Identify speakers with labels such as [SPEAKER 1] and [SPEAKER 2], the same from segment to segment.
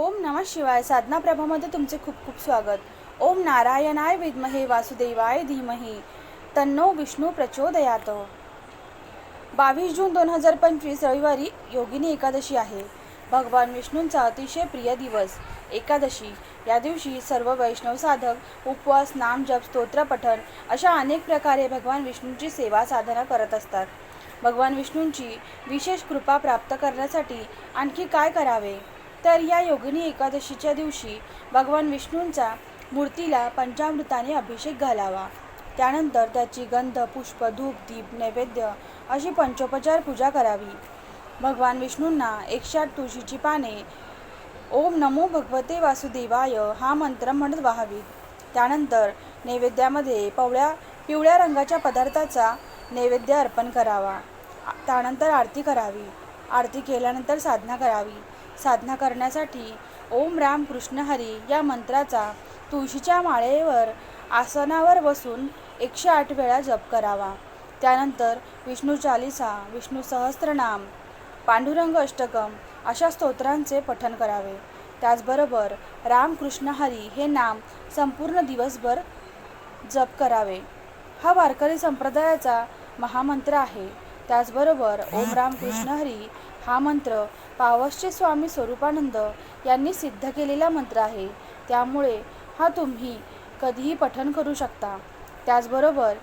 [SPEAKER 1] ओम नमः शिवाय. साधना प्रभामध्ये तुमचे खूप खूप स्वागत. ओम नारायणाय विद्महे वासुदेवाय धीमही. तन्नो विष्णू प्रचोदयात. बावीस जून दोन हजार पंचवीस रविवारी योगिनी एकादशी आहे. भगवान विष्णूंचा अतिशय प्रिय दिवस एकादशी. या दिवशी सर्व वैष्णव साधक उपवास नाम जप स्तोत्रपठन अशा अनेक प्रकारे भगवान विष्णूंची सेवा साधना करत असतात. भगवान विष्णूंची विशेष कृपा प्राप्त करण्यासाठी आणखी काय करावे? तर या योगिनी एकादशीच्या दिवशी भगवान विष्णूंचा मूर्तीला पंचामृताने अभिषेक घालावा. त्यानंतर त्याची गंध पुष्प धूप दीप नैवेद्य अशी पंचोपचार पूजा करावी. भगवान विष्णूंना एकशाट तुळशीची पाने ओम नमो भगवते वासुदेवाय हा मंत्र म्हणत वाहावीत त्यानंतर नैवेद्यामध्ये पवळ्या पिवळ्या रंगाच्या पदार्थाचा नैवेद्य अर्पण करावा. त्यानंतर आरती करावी. आरती केल्यानंतर साधना करावी. साधना करण्यासाठी ओम राम कृष्ण हरी या मंत्राचा तुळशीच्या माळेवर आसनावर बसून एकशे आठ वेळा जप करावा. त्यानंतर विष्णू चालिसा विष्णू सहस्त्रनाम पांडुरंग अष्टकम अशा स्तोत्रांचे पठन करावे. त्याचबरोबर रामकृष्ण हरी हे नाम संपूर्ण दिवसभर जप करावे. हा वारकरी संप्रदायाचा महामंत्र आहे. त्याचबरोबर ओम राम कृष्ण हरी हा मंत्र पावसचे स्वामी स्वरूपानंद यांनी सिद्ध केलेला मंत्र आहे. त्यामुळे हा तुम्ही कधीही पठण करू शकता. त्याचबरोबर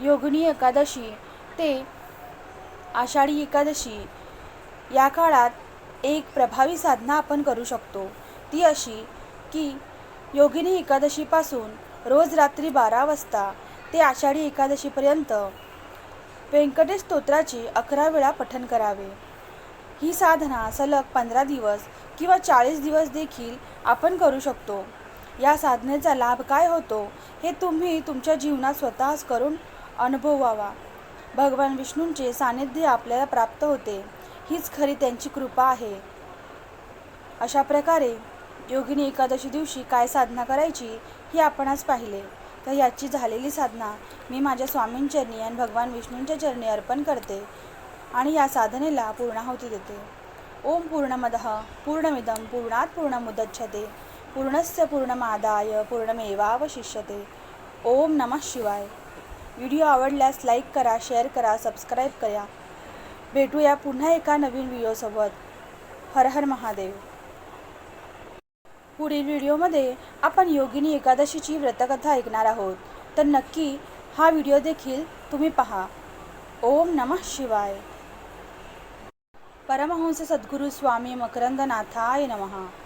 [SPEAKER 1] योगिनी एकादशी ते आषाढी एकादशी या काळात एक प्रभावी साधना आपण करू शकतो. ती अशी की योगिनी एकादशीपासून रोज रात्री बारा वाजता ते आषाढी एकादशीपर्यंत व्यंकटेश स्तोत्राची अकरा वेळा पठण करावे. ही साधना सलग पंधरा दिवस किंवा चाळीस दिवस देखील आपण करू शकतो. या साधनेचा लाभ काय होतो हे तुम्ही तुमच्या जीवनात स्वतःच करून अनुभवावा. भगवान विष्णूंचे सानिध्य आपल्याला प्राप्त होते. हीच खरी त्यांची कृपा आहे. अशा प्रकारे योगिनी एकादशी दिवशी काय साधना करायची हे आपण आज पाहिले. तर याची झालेली साधना मी माझ्या स्वामींचरणी आणि भगवान विष्णूंच्या चरणी अर्पण करते आणि या साधनेला पूर्णाहुती देते. ओम पूर्णमद पूर्णमिदम पूर्णात पूर्णमुदच्छते पूर्णस्य पूर्णमादाय पूर्णमेवावशिष्यते. ओम नमः शिवाय. व्हिडिओ आवडल्यास लाईक करा शेअर करा सबस्क्राईब करा. भेटूया पुन्हा एका नवीन व्हिडिओसोबत. हर हर महादेव. पुढील व्हिडिओमध्ये आपण योगिनी एकादशीची व्रतकथा ऐकणार आहोत. तर नक्की हा व्हिडिओ देखील तुम्ही पहा. ओम नमः शिवाय. परमहंस सद्गुरू स्वामी मकरंदनाथाय नमः.